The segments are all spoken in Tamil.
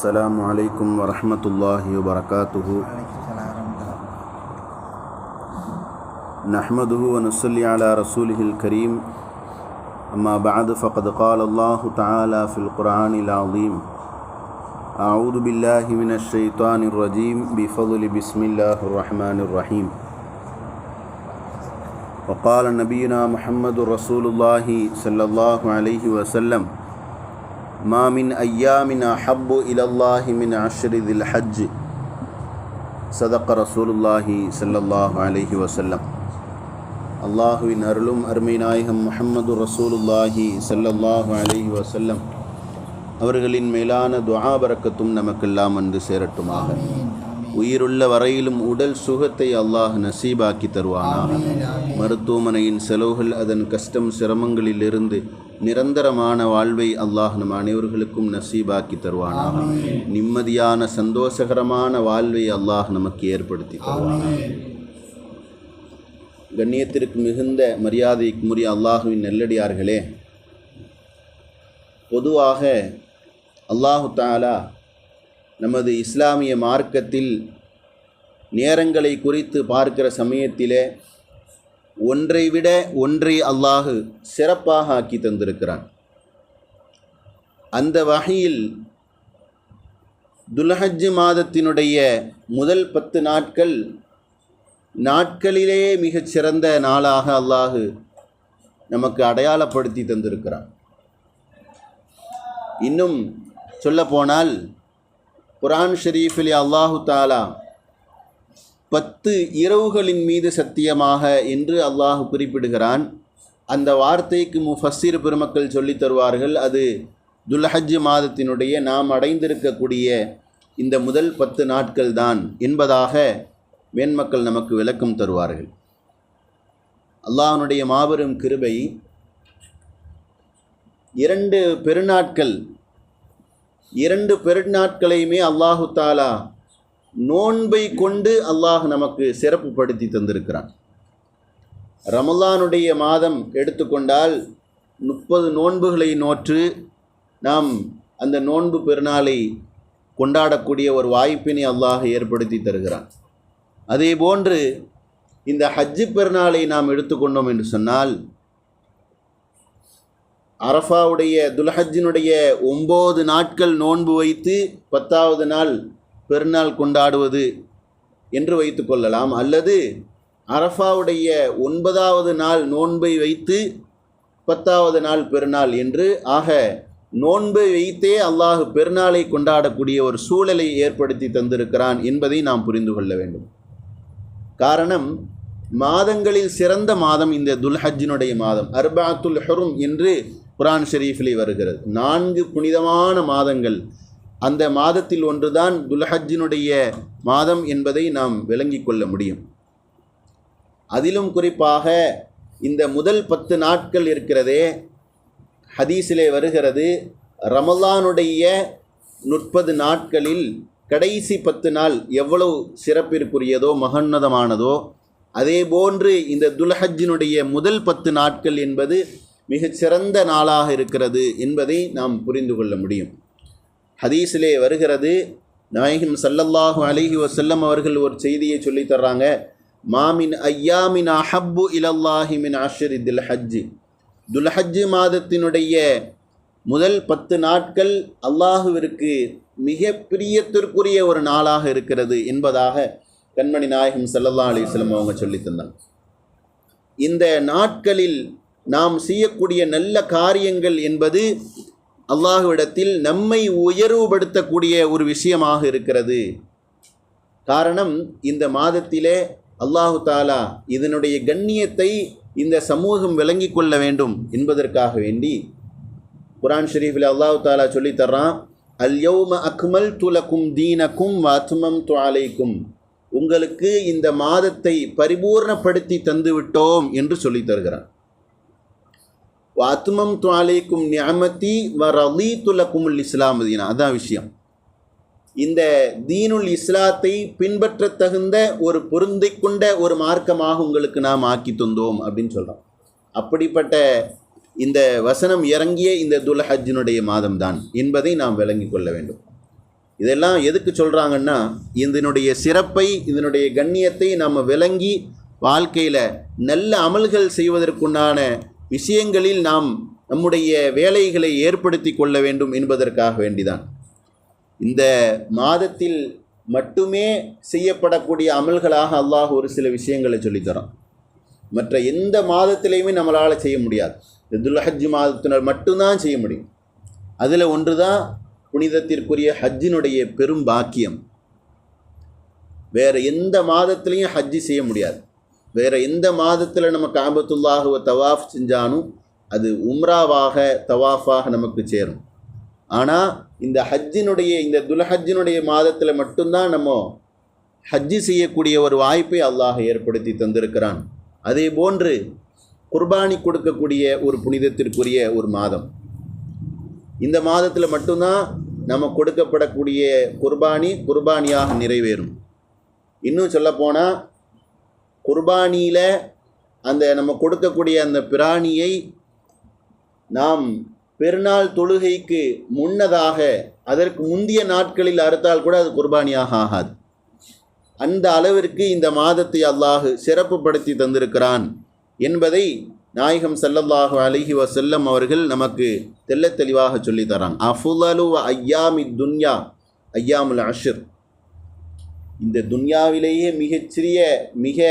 السلام عليكم ورحمة الله وبركاته. نحمده ونصلي على رسوله الكريم. أما بعد فقد قال الله تعالى في القرآن العظيم أعوذ بالله من الشيطان الرجيم بفضل بسم الله الرحمن الرحيم. وقال نبينا محمد رسول الله صلى الله عليه وسلم ما من أيام أحب إلى الله من عشر ذي الحج صدق رسول الله صلى الله عليه وسلم அல்லாஹுவின் அருளும் அருமை நாயகம் முஹம்மது ரசூலுல்லாஹி ஸல்லல்லாஹு அலைஹி வஸல்லம் அவர்களின் மேலான துஆ பரக்கத்தும் நமக்கெல்லாம் வந்து சேரட்டுமாக உயிருள்ள வரையிலும் உடல் சுகத்தை அல்லாஹ் நசீபாக்கி தருவானாக மருத்துவமனையின் செலவுகள் அதன் கஷ்டம் சிரமங்களிலிருந்து நிரந்தரமான வாழ்வை அல்லாஹ் நம் அனைவர்களுக்கும் நசீபாக்கி தருவானாக நிம்மதியான சந்தோஷகரமான வாழ்வை அல்லாஹ் நமக்கு ஏற்படுத்தி தருவானாக கண்ணியத்திற்கு மிகுந்த மரியாதைக்குரிய அல்லாஹுவின் நெல்லடியார்களே பொதுவாக அல்லாஹு தாலா நமது இஸ்லாமிய மார்க்கத்தில் நேரங்களை குறித்து பார்க்கிற சமயத்திலே ஒன்றை விட ஒன்றை அல்லாஹு சிறப்பாக ஆக்கி தந்திருக்கிறான். அந்த வகையில் துல்ஹஜ் மாதத்தினுடைய முதல் பத்து நாட்கள் நாட்களிலே மிகச் சிறந்த நாளாக அல்லாஹு நமக்கு அடையாளப்படுத்தி தந்திருக்கிறான். இன்னும் சொல்லப்போனால் குரான் ஷெரீஃபிலே அல்லாஹு தாலா பத்து இரவுகளின் மீது சத்தியமாக என்று அல்லாஹு குறிப்பிடுகிறான். அந்த வார்த்தைக்கு முஃபஸ்ஸிர் பெருமக்கள் சொல்லித் தருவார்கள். அது துல்ஹஜ் மாதத்தினுடைய நாம் அடைந்திருக்கக்கூடிய இந்த முதல் பத்து நாட்கள் தான் என்பதாக மேன்மக்கள் நமக்கு விளக்கம் தருவார்கள். அல்லாஹனுடைய மாபெரும் கிருபை இரண்டு பெருநாட்கள் இரண்டு பெருநாட்களையுமே அல்லாஹு தாலா நோன்பை கொண்டு அல்லாஹ் நமக்கு சிறப்புப்படுத்தி தந்திருக்கிறான். ரமலானுடைய மாதம் எடுத்துக்கொண்டால் முப்பது நோன்புகளை நோற்று நாம் அந்த நோன்பு பெருநாளை கொண்டாடக்கூடிய ஒரு வாய்ப்பினை அல்லாஹ் ஏற்படுத்தி தருகிறான். அதே போன்று இந்த ஹஜ்ஜு பெருநாளை நாம் எடுத்துக்கொண்டோம் என்று சொன்னால் அரஃபாவுடைய துல்ஹஜ்ஜினுடைய ஒம்பது நாட்கள் நோன்பு வைத்து பத்தாவது நாள் பெருநாள் கொண்டாடுவது என்று வைத்து கொள்ளலாம். அல்லது அரஃபாவுடைய ஒன்பதாவது நாள் நோன்பை வைத்து பத்தாவது நாள் பெருநாள் என்று ஆக நோன்பை வைத்தே அல்லாஹ் பெருநாளை கொண்டாடக்கூடிய ஒரு சூழலை ஏற்படுத்தி தந்திருக்கிறான் என்பதை நாம் புரிந்து கொள்ள வேண்டும். காரணம் மாதங்களில் சிறந்த மாதம் இந்த துல்ஹஜ்ஜினுடைய மாதம். அர்பாத்துல் ஹரும் என்று குரான் ஷெரீஃபிலே வருகிறது. நான்கு புனிதமான மாதங்கள். அந்த மாதத்தில் ஒன்றுதான் துல்ஹஜினுடைய மாதம் என்பதை நாம் விளங்கிக் கொள்ள முடியும். அதிலும் குறிப்பாக இந்த முதல் பத்து நாட்கள் இருக்கிறதே ஹதீஸிலே வருகிறது. ரமலானுடைய முப்பது நாட்களில் கடைசி பத்து நாள் எவ்வளவு சிறப்பிற்குரியதோ மகன்னதமானதோ அதே போன்று இந்த துல்ஹஜினுடைய முதல் பத்து நாட்கள் என்பது மிகச் சிறந்த நாளாக இருக்கிறது என்பதை நாம் புரிந்து கொள்ள முடியும். ஹதீஸிலே வருகிறது நாயகம் சல்லல்லாஹு அலிஹி வசல்லம் அவர்கள் ஒரு செய்தியை சொல்லித் தர்றாங்க மாமின் ஐயாமின் அஹப்பு இலல்லாஹி மின் அஷரி தில் ஹஜ்ஜி. துல்ஹஜ்ஜு மாதத்தினுடைய முதல் பத்து நாட்கள் அல்லாஹுவிற்கு மிக பிரியத்திற்குரிய ஒரு நாளாக இருக்கிறது என்பதாக கண்மணி நாயகம் சல்லல்லா அலிஸ்லம் அவங்க சொல்லி தந்தாங்க. இந்த நாட்களில் நாம் செய்யக்கூடிய நல்ல காரியங்கள் என்பது அல்லாஹுவிடத்தில் நம்மை உயர்வுபடுத்தக்கூடிய ஒரு விஷயமாக இருக்கிறது. காரணம் இந்த மாதத்திலே அல்லாஹு தாலா இதனுடைய கண்ணியத்தை இந்த சமூகம் விளங்கி கொள்ள வேண்டும் என்பதற்காக வேண்டி குரான் ஷெரீஃபில் அல்லாஹு தாலா சொல்லி தர்றான் அல் அக்மல் துலக்கும் தீனக்கும் வாத்மம் துவாலைக்கும் உங்களுக்கு இந்த மாதத்தை பரிபூர்ணப்படுத்தி தந்துவிட்டோம் என்று சொல்லி தருகிறான். வாத்மம் துவாலைக்கும் நியமத்தி வ ரலீ துலக்கும் இஸ்லாம் தீனா அதான் விஷயம். இந்த தீனுல் இஸ்லாத்தை பின்பற்ற தகுந்த ஒரு பொருந்தை கொண்ட ஒரு மார்க்கமாக உங்களுக்கு நாம் ஆக்கி தந்தோம் அப்படின்னு சொல்கிறோம் அப்படிப்பட்ட இந்த வசனம் இறங்கிய இந்த துல்ஹஜ்ஜினுடைய மாதம்தான் என்பதை நாம் விளங்கி கொள்ள வேண்டும். இதெல்லாம் எதுக்கு சொல்கிறாங்கன்னா இதனுடைய சிறப்பை இதனுடைய கண்ணியத்தை நம்ம விளங்கி வாழ்க்கையில் நல்ல அமல்கள் செய்வதற்குண்டான விஷயங்களில் நாம் நம்முடைய வேலைகளை ஏற்படுத்தி கொள்ள வேண்டும் என்பதற்காக வேண்டிதான். இந்த மாதத்தில் மட்டுமே செய்யப்படக்கூடிய அமல்களாக அல்லாஹ் ஒரு சில விஷயங்களை சொல்லித்தரான். மற்ற எந்த மாதத்திலையுமே நம்மளால் செய்ய முடியாது. இந்த துல்ஹஜ் மாதத்தினர் மட்டும்தான் செய்ய முடியும். அதில் ஒன்று தான் புனிதத்திற்குரிய ஹஜ்ஜினுடைய பெரும் பாக்கியம். வேறு எந்த மாதத்திலையும் ஹஜ்ஜி செய்ய முடியாது. வேறு எந்த மாதத்தில் நம்ம காபத்துல்லாஹுவ தவாஃப் செஞ்சாலும் அது உம்ராவாக தவாஃபாக நமக்கு சேரும். ஆனால் இந்த ஹஜ்ஜினுடைய இந்த துல்ஹஜ்ஜினுடைய மாதத்தில் மட்டும்தான் நம்ம ஹஜ்ஜி செய்யக்கூடிய ஒரு வாய்ப்பை அல்லாஹ் ஏற்படுத்தி தந்திருக்கிறான். அதே போன்று குர்பானி கொடுக்கக்கூடிய ஒரு புனிதத்திற்குரிய ஒரு மாதம். இந்த மாதத்தில் மட்டும்தான் நம்ம கொடுக்கப்படக்கூடிய குர்பானி குர்பானியாக நிறைவேறும். இன்னும் சொல்லப்போனால் குர்பானியில் அந்த நம்ம கொடுக்கக்கூடிய அந்த பிராணியை நாம் பெருநாள் தொழுகைக்கு முன்னதாக அதற்கு முந்திய நாட்களில் அறுத்தால் கூட அது குர்பானியாக ஆகாது. அந்த அளவிற்கு இந்த மாதத்தை அல்லாஹ் சிறப்புப்படுத்தி தந்திருக்கிறான் என்பதை நாயகம் சல்லல்லாஹு அலைஹி வசல்லம் அவர்கள் நமக்கு தெல்ல தெளிவாக சொல்லித்தரான் அஃபுலலு ஐயாமி துன்யா ஐயாமுல் அஷர். இந்த துன்யாவிலேயே மிகச்சிறிய மிக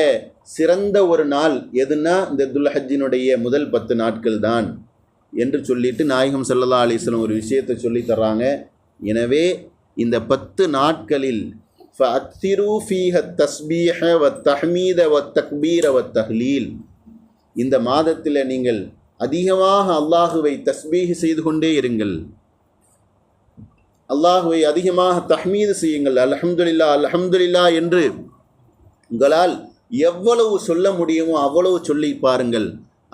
சிறந்த ஒரு நாள் எதுனா இந்த துல்ஹஜ்ஜினுடைய முதல் பத்து நாட்கள் தான் என்று சொல்லிட்டு நாயகம் ஸல்லல்லாஹு அலிஸ்லம் ஒரு விஷயத்தை சொல்லி தர்றாங்க. எனவே இந்த பத்து நாட்களில் தஸ்பீஹ வ தஹ்மீத வ தக்பீர வ தஹ்லீல். இந்த மாதத்தில் நீங்கள் அதிகமாக அல்லாஹுவை தஸ்பீஹ் செய்து கொண்டே இருங்கள். அல்லாஹுவை அதிகமாக தஹ்மீது செய்யுங்கள். அலஹம்துல்லா அலஹம்துல்லா என்று உங்களால் எவ்வளவு சொல்ல முடியுமோ அவ்வளவு சொல்லி பாருங்கள்.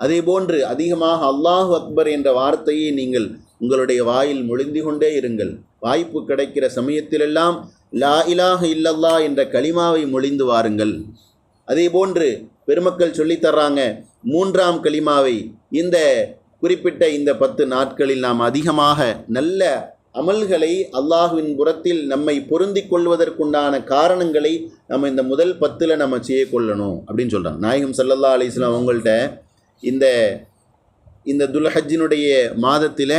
அதே போன்று அதிகமாக அல்லாஹு அக்பர் என்ற வார்த்தையை நீங்கள் உங்களுடைய வாயில் மொழிந்து கொண்டே இருங்கள். வாய்ப்பு கிடைக்கிற சமயத்திலெல்லாம் லா இலாஹ இல்லல்லா என்ற களிமாவை மொழிந்து வாருங்கள். அதே போன்று பெருமக்கள் சொல்லித்தர்றாங்க மூன்றாம் களிமாவை. இந்த குறிப்பிட்ட இந்த பத்து நாட்களில் நாம் அதிகமாக நல்ல அமல்களை அல்லாஹுவின் புறத்தில் நம்மை பொருந்தி கொள்வதற்குண்டான காரணங்களை நம்ம இந்த முதல் பத்தில் நம்ம செய்ய கொள்ளணும் அப்படின்னு சொல்கிறாங்க நாயகம் சல்லல்லா அலிஸ்லாம் அவங்கள்ட்ட இந்த இந்த துல்ஹஜினுடைய மாதத்தில்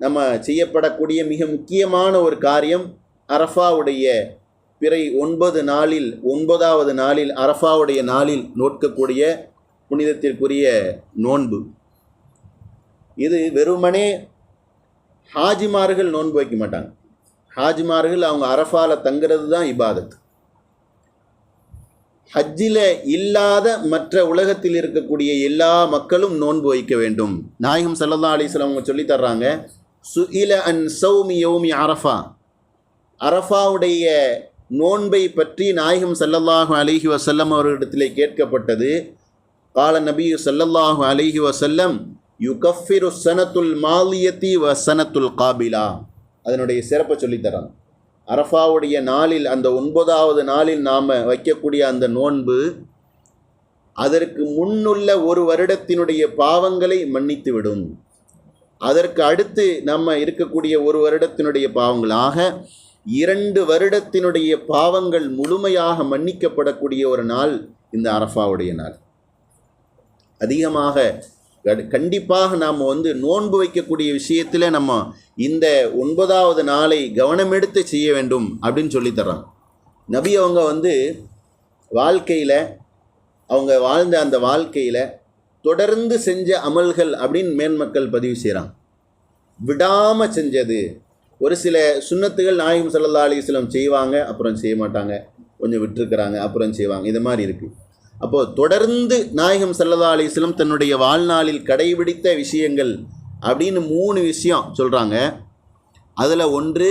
நம்ம செய்யப்படக்கூடிய மிக முக்கியமான ஒரு காரியம் அரஃபாவுடைய பிறை ஒன்பது நாளில் ஒன்பதாவது நாளில் அரஃபாவுடைய நாளில் நோட்கக்கூடிய புனிதத்திற்குரிய நோன்பு. இது வெறுமனே ஹாஜிமார்கள் நோன்பு வைக்க மாட்டாங்க. ஹாஜிமார்கள் அவங்க அரஃபால தங்குறது தான் இபாதத். ஹஜ்ஜில் இல்லாத மற்ற உலகத்தில் இருக்கக்கூடிய எல்லா மக்களும் நோன்பு வைக்க வேண்டும். நாயகம் சல்லா அலிஸ்லாம் அவங்க சொல்லி தர்றாங்க சுஇல அன் சௌமி யோமி அரஃபா. அரஃபாவுடைய நோன்பை பற்றி நாயகம் சல்லல்லாஹு அலிஹி வசல்லம் அவர்களிடத்திலே கேட்கப்பட்டது. கால நபி சல்லல்லாஹு அலிஹி வசல்லம் யுகஃபிரு சனத்துல் மாலியத்தி வ சனத்துல் காபிலா. அதனுடைய சிறப்பை சொல்லித்தரான். அரஃபாவுடைய நாளில் அந்த ஒன்பதாவது நாளில் நாம் வைக்கக்கூடிய அந்த நோன்பு அதற்கு முன்னுள்ள ஒரு வருடத்தினுடைய பாவங்களை மன்னித்து விடும் அதற்கு அடுத்து நம்ம இருக்கக்கூடிய ஒரு வருடத்தினுடைய பாவங்களாக இரண்டு வருடத்தினுடைய பாவங்கள் முழுமையாக மன்னிக்கப்படக்கூடிய ஒரு நாள் இந்த அரஃபாவுடைய நாள். அதிகமாக கண்டிப்பாக நாம் வந்து நோன்பு வைக்கக்கூடிய விஷயத்தில் நம்ம இந்த ஒன்பதாவது நாளை கவனமெடுத்து செய்ய வேண்டும் அப்படின்னு சொல்லித் தர்றாங்க நபி அவங்க வந்து வாழ்க்கையில் அவங்க வாழ்ந்த அந்த வாழ்க்கையில் தொடர்ந்து செஞ்ச அமல்கள் அப்படின்னு மேன்மக்கள் பதிவு செய்கிறாங்க விடாமல் செஞ்சது. ஒரு சில சுன்னத்துகள் நாயகம் சல்லா அலிஸ்லம் செய்வாங்க அப்புறம் செய்ய மாட்டாங்க. கொஞ்சம் விட்டுருக்குறாங்க அப்புறம் செய்வாங்க. இது மாதிரி இருக்குது அப்போது தொடர்ந்து நாயகம் சல்லதா அலிஸ்லம் தன்னுடைய வாழ்நாளில் கடைபிடித்த விஷயங்கள் அப்படின்னு மூணு விஷயம் சொல்கிறாங்க அதில் ஒன்று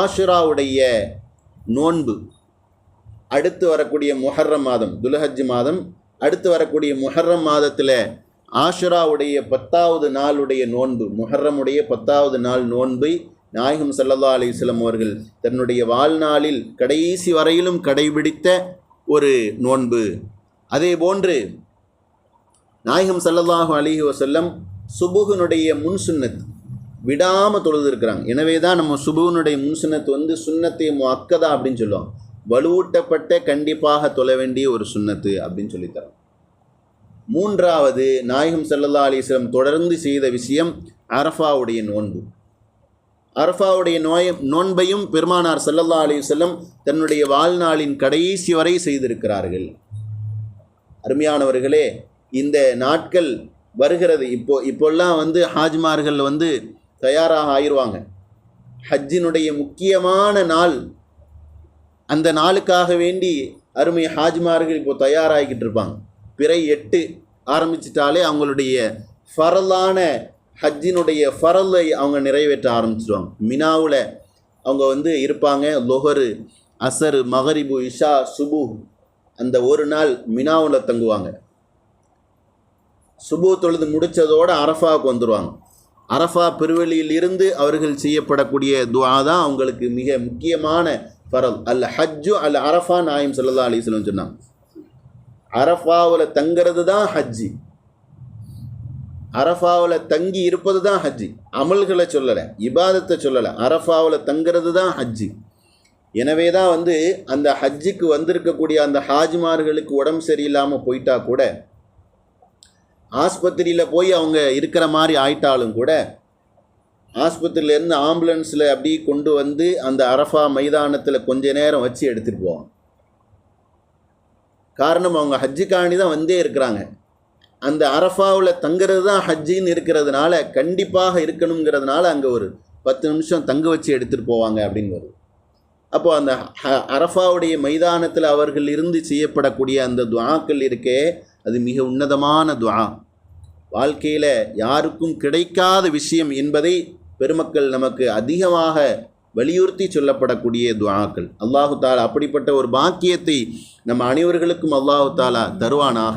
ஆஷுராவுடைய நோன்பு. அடுத்து வரக்கூடிய முஹர்ரம் மாதம் துலஹஜ் மாதம். அடுத்து வரக்கூடிய முஹர்ரம் மாதத்தில் ஆஷுராவுடைய பத்தாவது நாளுடைய நோன்பு முஹர்ரமுடைய பத்தாவது நாள் நோன்பை நாயகம் சல்லதா அலிஸ்லம் அவர்கள் தன்னுடைய வாழ்நாளில் கடைசி வரையிலும் கடைபிடித்த ஒரு நோன்பு. அதே போன்று நாயகம் சல்லல்லாஹு அலிஹி வசல்லம் சுபுகனுடைய முன் சுன்னத் விடாமல் தொழுதுருக்குறாங்க. எனவே தான் நம்ம சுபுகனுடைய முன் சுன்னத் வந்து சுன்னத்தை அக்கதா அப்படின்னு சொல்லுவோம் வலுவூட்டப்பட்ட கண்டிப்பாக தொழ வேண்டிய ஒரு சுன்னத்து அப்படின்னு சொல்லித்தரோம். மூன்றாவது நாயகம் சல்லல்லா அலிஸ்லம் தொடர்ந்து செய்த விஷயம் அரஃபாவுடைய நோன்பு. அரஃபாவுடைய நோய நோன்பையும் பெருமானார் ஸல்லல்லாஹு அலி செல்லம் தன்னுடைய வாழ்நாளின் கடைசி வரை செய்திருக்கிறார்கள். அருமையானவர்களே இந்த நாட்கள் வருகிறது. இப்போ இப்போல்லாம் வந்து ஹாஜ்மார்கள் வந்து தயாராக ஆயிடுவாங்க ஹஜ்ஜினுடைய முக்கியமான நாள். அந்த நாளுக்காக வேண்டி அருமை ஹாஜ்மார்கள் இப்போ தயாராகிக்கிட்டு இருப்பாங்க. பிறை எட்டு ஆரம்பிச்சிட்டாலே அவங்களுடைய ஃபரலான ஹஜ்ஜினுடைய ஃபரலை அவங்க நிறைவேற்ற ஆரம்பிச்சிடுவாங்க மினாவில் அவங்க வந்து இருப்பாங்க. லொஹரு அசரு மகரிபு இஷா சுபு. அந்த ஒரு நாள் மினாவில் தங்குவாங்க. சுபு தொழுது முடித்ததோடு அரஃபாவுக்கு வந்துடுவாங்க அரஃபா பெருவெளியில் இருந்து அவர்கள் செய்யப்படக்கூடிய துவா தான் அவங்களுக்கு மிக முக்கியமான ஃபரல். அல் ஹஜ்ஜு அல் அரஃபா நாயம் சல்லா அலிஸ்லம் சொன்னாங்க. அரஃபாவில் தங்கிறது தான் ஹஜ்ஜி. அரஃபாவில் தங்கி இருப்பது தான் ஹஜ்ஜி. அமல்களை சொல்லலை இபாதத்தை சொல்லலை. அரஃபாவில் தங்கிறது தான் ஹஜ்ஜி. எனவே தான் வந்து அந்த ஹஜ்ஜுக்கு வந்திருக்கக்கூடிய அந்த ஹாஜ்மார்களுக்கு உடம்பு சரியில்லாமல் போயிட்டா கூட ஆஸ்பத்திரியில் போய் அவங்க இருக்கிற மாதிரி ஆயிட்டாலும் கூட ஆஸ்பத்திரியிலேருந்து ஆம்புலன்ஸில் அப்படி கொண்டு வந்து அந்த அரஃபா மைதானத்தில் கொஞ்ச நேரம் வச்சு எடுத்துகிட்டு போவாங்க. காரணம் அவங்க ஹஜ்ஜுக்காண்டி தான் வந்தே இருக்கிறாங்க. அந்த அரஃபாவில் தங்குறது தான் ஹஜ்ஜின்னு இருக்கிறதுனால கண்டிப்பாக இருக்கணுங்கிறதுனால அங்கே ஒரு பத்து நிமிஷம் தங்க வச்சு எடுத்துகிட்டு போவாங்க அப்படின்னு வரும் அப்போது அந்த அரஃபாவுடைய மைதானத்தில் அவர்கள் இருந்து செய்யப்படக்கூடிய அந்த துவாக்கள் இருக்கே அது மிக உன்னதமான துவா. வாழ்க்கையில் யாருக்கும் கிடைக்காத விஷயம் என்பதை பெருமக்கள் நமக்கு அதிகமாக வலியுறுத்தி சொல்லப்படக்கூடிய துஆக்கள் அல்லாஹு தாலா அப்படிப்பட்ட ஒரு பாக்கியத்தை நம்ம அனைவர்களுக்கும் அல்லாஹு தாலா தருவானாக.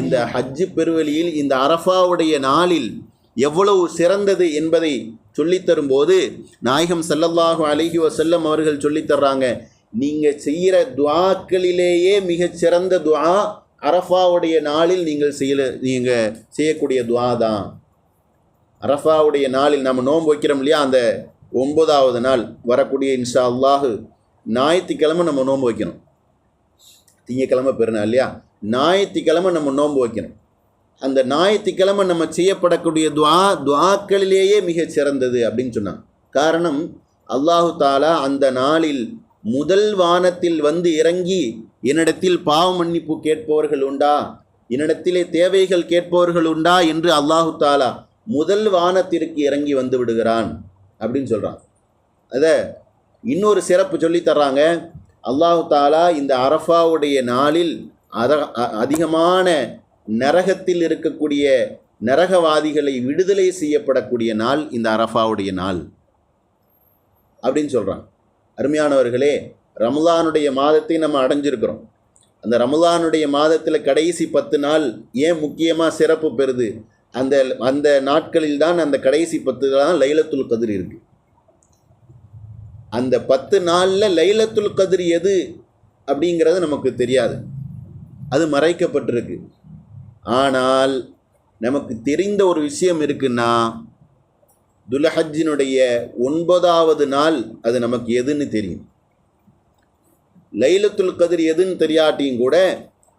இந்த ஹஜ்ஜு பெருவெளியில் இந்த அரஃபாவுடைய நாளில் எவ்வளவு சிறந்தது என்பதை சொல்லித் தரும்போது நாயகம் ஸல்லல்லாஹு அலைஹி வஸல்லம் அவர்கள் சொல்லித் தர்றாங்க நீங்கள் செய்கிற துஆக்களிலேயே மிகச் சிறந்த துஆ அரஃபாவுடைய நாளில் நீங்கள் செய்யல நீங்கள் செய்யக்கூடிய துஆ தான் அரஃபாவுடைய நாளில் நம்ம நோன்பு வைக்கிறோம் இல்லையா? அந்த ஒன்பதாவது நாள் வரக்கூடிய இன்ஷா அல்லாஹு ஞாயிற்றுக்கிழமை நம்ம நோன்பு வைக்கணும். திங்கக்கிழமை பெருநாள் இல்லையா? ஞாயிற்றுக்கிழமை நம்ம நோன்பு வைக்கணும். அந்த ஞாயிற்றுக்கிழமை நம்ம செய்யப்படக்கூடிய துவா துவாக்களிலேயே மிகச் சிறந்தது அப்படின்னு சொன்னாங்க. காரணம் அல்லாஹு தாலா அந்த நாளில் முதல் வானத்தில் வந்து இறங்கி என்னிடத்தில் பாவ மன்னிப்பு கேட்பவர்கள் உண்டா? என்னிடத்திலே தேவைகள் கேட்பவர்கள் உண்டா? என்று அல்லாஹு தாலா முதல் வானத்திற்கு இறங்கி வந்து விடுகிறான். அப்படின்னு சொல்கிறான் அதை இன்னொரு சிறப்பு சொல்லி தர்றாங்க. அல்லாஹு தாலா இந்த அரஃபாவுடைய நாளில் அத அ- அதிகமான நரகத்தில் இருக்கக்கூடிய நரகவாதிகளை விடுதலை செய்யப்படக்கூடிய நாள் இந்த அரஃபாவுடைய நாள். அப்படின்னு சொல்கிறான் அருமையானவர்களே ரமலானுடைய மாதத்தை நம்ம அடைஞ்சிருக்கிறோம். அந்த ரமலானுடைய மாதத்தில் கடைசி பத்து நாள் ஏன் முக்கியமாக சிறப்பு பெறுது? அந்த அந்த நாட்களில் தான் அந்த கடைசி பத்து தான் லைலத்துல் கதிர் இருக்கு. அந்த பத்து நாளில் லைலத்துல் கதிர் எது அப்படிங்கிறது நமக்கு தெரியாது. அது மறைக்கப்பட்டிருக்கு. ஆனால் நமக்கு தெரிந்த ஒரு விஷயம் இருக்குன்னா துலஹஜினுடைய ஒன்பதாவது நாள் அது நமக்கு எதுன்னு தெரியும். லைலத்துல் கதிர் எதுன்னு தெரியாட்டியும் கூட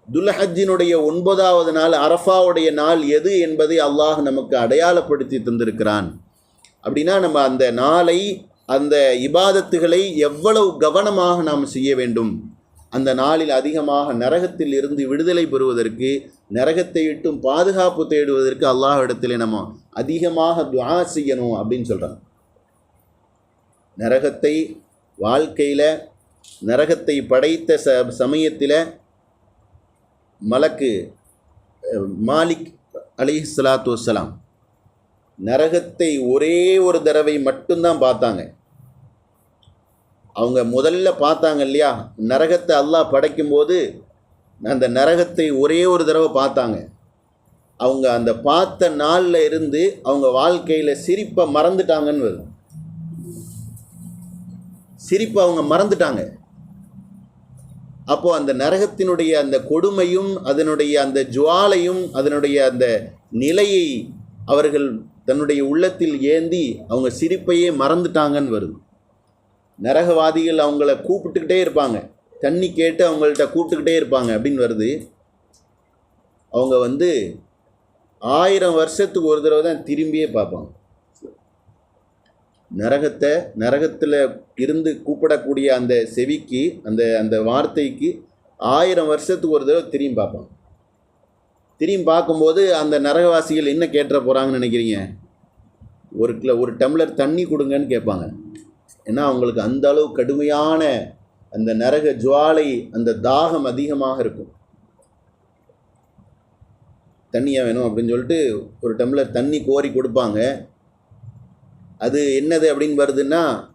துல்ஹஜ்ஜினுடைய ஒன்பதாவது நாள் அரஃபாவுடைய நாள் எது என்பதை அல்லாஹ் நமக்கு அடையாளப்படுத்தி தந்திருக்கிறான். அப்படின்னா நம்ம அந்த நாளை அந்த இபாதத்துகளை எவ்வளவு கவனமாக நாம் செய்ய வேண்டும்? அந்த நாளில் அதிகமாக நரகத்தில் இருந்து விடுதலை பெறுவதற்கு நரகத்தை விட்டும் பாதுகாப்பு தேடுவதற்கு அல்லாஹ் இடத்துல நம்ம அதிகமாக துவா செய்யணும் அப்படின்னு சொல்கிறாங்க நரகத்தை வாழ்க்கையில் நரகத்தை படைத்த ச சமயத்தில் மலக்கு மாலிக் அலி சலாத்து வலாம் நரகத்தை ஒரே ஒரு தடவை மட்டும்தான் பார்த்தாங்க. அவங்க முதல்ல பார்த்தாங்க இல்லையா? நரகத்தை அல்லாஹ் படைக்கும்போது அந்த நரகத்தை ஒரே ஒரு தடவை பார்த்தாங்க. அவங்க அந்த பார்த்த நாளில் இருந்து அவங்க வாழ்க்கையில் சிரிப்பை மறந்துட்டாங்கன்னு வரும் சிரிப்பை அவங்க மறந்துட்டாங்க. அப்போ அந்த நரகத்தினுடைய அந்த கொடுமையும் அதனுடைய அந்த ஜுவாலையும் அதனுடைய அந்த நிலையை அவர்கள் தன்னுடைய உள்ளத்தில் ஏந்தி அவங்க சிரிப்பையே மறந்துட்டாங்கன்னு வருது. நரகவாதிகள் அவங்கள கூப்பிட்டுக்கிட்டே இருப்பாங்க. தண்ணி கேட்டு அவங்கள்ட்ட கூப்பிட்டுக்கிட்டே இருப்பாங்க அப்படின்னு வருது. அவங்க வந்து ஆயிரம் வருஷத்துக்கு ஒரு தடவை தான் திரும்பியே பார்ப்பாங்க. நரகத்தை நரகத்தில் இருந்து கூப்பிடக்கூடிய அந்த செவிக்கு அந்த அந்த வார்த்தைக்கு ஆயிரம் வருஷத்துக்கு ஒரு தடவை திரும்பி பார்ப்பாங்க. திரும்பி பார்க்கும்போது அந்த நரகவாசிகள் என்ன கேட்டுற போகிறாங்கன்னு நினைக்கிறீங்க? ஒரு கிலோ ஒரு டம்ளர் தண்ணி கொடுங்கன்னு கேட்பாங்க. ஏன்னா அவங்களுக்கு அந்த அளவு கடுமையான அந்த நரக ஜுவாலை அந்த தாகம் அதிகமாக இருக்கும். தண்ணியாக வேணும் அப்படின்னு சொல்லிட்டு ஒரு டம்ளர் தண்ணி கோரி கொடுப்பாங்க. அது என்னது அப்படின்னு வருதுன்னா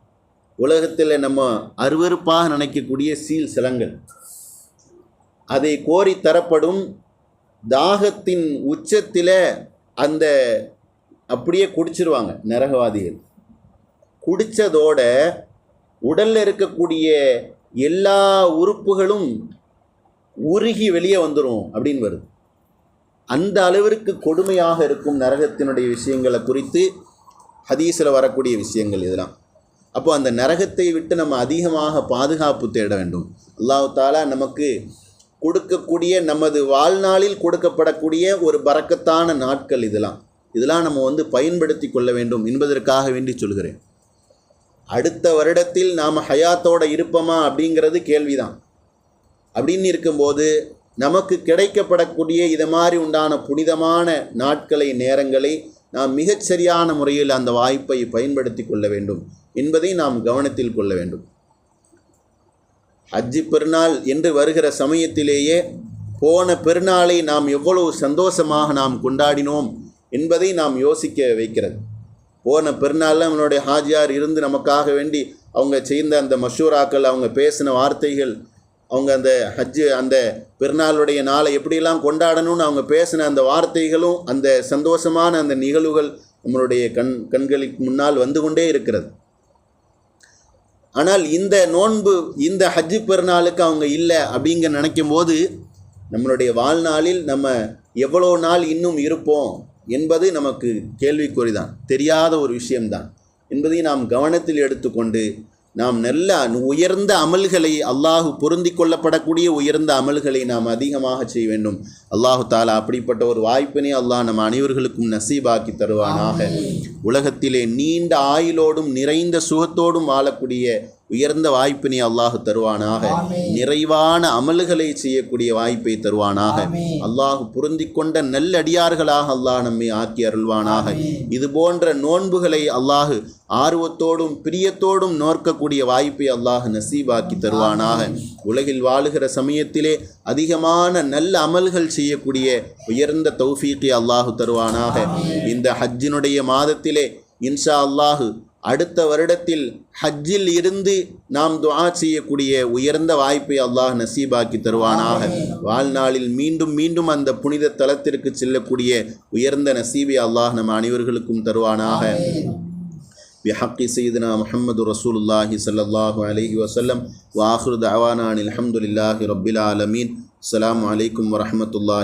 உலகத்தில் நம்ம அருவருப்பாக நினைக்கக்கூடிய சீல் சிலங்கள். அதை கோரி தரப்படும் தாகத்தின் உச்சத்தில் அந்த அப்படியே குடிச்சிருவாங்க நரகவாதிகள். குடித்ததோட உடலில் இருக்கக்கூடிய எல்லா உறுப்புகளும் உருகி வெளியே வந்துடும் அப்படின்னு வருது. அந்த அளவிற்கு கொடுமையாக இருக்கும் நரகத்தினுடைய விஷயங்களை குறித்து ஹதீஸில் வரக்கூடிய விஷயங்கள் இதெல்லாம். அப்போ அந்த நரகத்தை விட்டு நம்ம அதிகமாக பாதுகாப்பு தேட வேண்டும். அல்லாஹ் தாலா நமக்கு கொடுக்கக்கூடிய நமது வாழ்நாளில் கொடுக்கப்படக்கூடிய ஒரு பறக்கத்தான நாட்கள் இதெல்லாம். இதெல்லாம் நம்ம வந்து பயன்படுத்தி கொள்ள வேண்டும் என்பதற்காக வேண்டி சொல்கிறேன். அடுத்த வருடத்தில் நாம் ஹயாத்தோட இருப்போமா அப்படிங்கிறது கேள்விதான். அப்படின்னு இருக்கும்போது நமக்கு கிடைக்கப்படக்கூடிய இது மாதிரி உண்டான புனிதமான நாட்களை நேரங்களை நாம் மிகச்சரியான முறையில் அந்த வாய்ப்பை பயன்படுத்தி கொள்ள வேண்டும் என்பதை நாம் கவனத்தில் கொள்ள வேண்டும். அஜ்ஜி பெருநாள் என்று வருகிற சமயத்திலேயே போன பெருநாளை நாம் எவ்வளவு சந்தோஷமாக நாம் கொண்டாடினோம் என்பதை நாம் யோசிக்க வைக்கிறது. போன பெருநாளில் நம்மளுடைய ஹாஜியார் இருந்து நமக்காக வேண்டி அவங்க செய்த அந்த மஷூராக்கள் அவங்க பேசின வார்த்தைகள் அவங்க அந்த ஹஜ்ஜு அந்த பெருநாளுடைய நாளை எப்படியெல்லாம் கொண்டாடணும்னு அவங்க பேசின அந்த வார்த்தைகளும் அந்த சந்தோஷமான அந்த நிகழ்வுகள் நம்மளுடைய கண் கண்களுக்கு முன்னால் வந்து கொண்டே இருக்கிறது. ஆனால் இந்த நோன்பு இந்த ஹஜ்ஜு பெருநாளுக்கு அவங்க இல்லை அப்படிங்க நினைக்கும் போது நம்மளுடைய வாழ்நாளில் நம்ம எவ்வளோ நாள் இன்னும் இருப்போம் என்பது நமக்கு கேள்விக்குறிதான் தெரியாத ஒரு விஷயம்தான். என்பதை நாம் கவனத்தில் எடுத்துக்கொண்டு நாம் நல்ல உயர்ந்த அமல்களை அல்லாஹு பொருந்தி கொள்ளப்படக்கூடிய உயர்ந்த அமல்களை நாம் அதிகமாக செய்ய வேண்டும். அல்லாஹு தாலா அப்படிப்பட்ட ஒரு வாய்ப்பினை அல்லாஹ் நம் அனைவர்களுக்கும் நசீபாக்கி தருவானாக. உலகத்திலே நீண்ட ஆயுளோடும் நிறைந்த சுகத்தோடும் வாழக்கூடிய உயர்ந்த வாய்ப்பினை அல்லாஹு தருவானாக. நிறைவான அமல்களை செய்யக்கூடிய வாய்ப்பை தருவானாக. அல்லாஹு பொருந்தி கொண்ட நல்லடியார்களாக அல்லாஹ் நம்மை ஆக்கி அருள்வானாக. இது போன்ற நோன்புகளை அல்லாஹு ஆர்வத்தோடும் பிரியத்தோடும் நோக்கக்கூடிய வாய்ப்பை அல்லாஹ் நசீபாக்கி தருவானாக. உலகில் வாழுகிற சமயத்திலே அதிகமான நல்ல அமல்கள் செய்யக்கூடிய உயர்ந்த தௌஃபீக்கை அல்லாஹு தருவானாக. இந்த ஹஜ்ஜினுடைய மாதத்திலே இன்ஷா அல்லாஹு அடுத்த வருடத்தில் ஹஜ்ஜில் இருந்து நாம் துஆ செய்யக்கூடிய உயர்ந்த வாய்ப்பை அல்லாஹ் நசீபாக்கி தருவானாக வாழ்நாளில் மீண்டும் மீண்டும் அந்த புனித தலத்திற்கு செல்லக்கூடிய உயர்ந்த நசீபை அல்லாஹ் நம் அனைவர்களுக்கும் தருவானாக بحق سيدنا محمد رسول الله صلى الله عليه وسلم وآخر دعوانا أن الحمد لله رب العالمين السلام عليكم ورحمة الله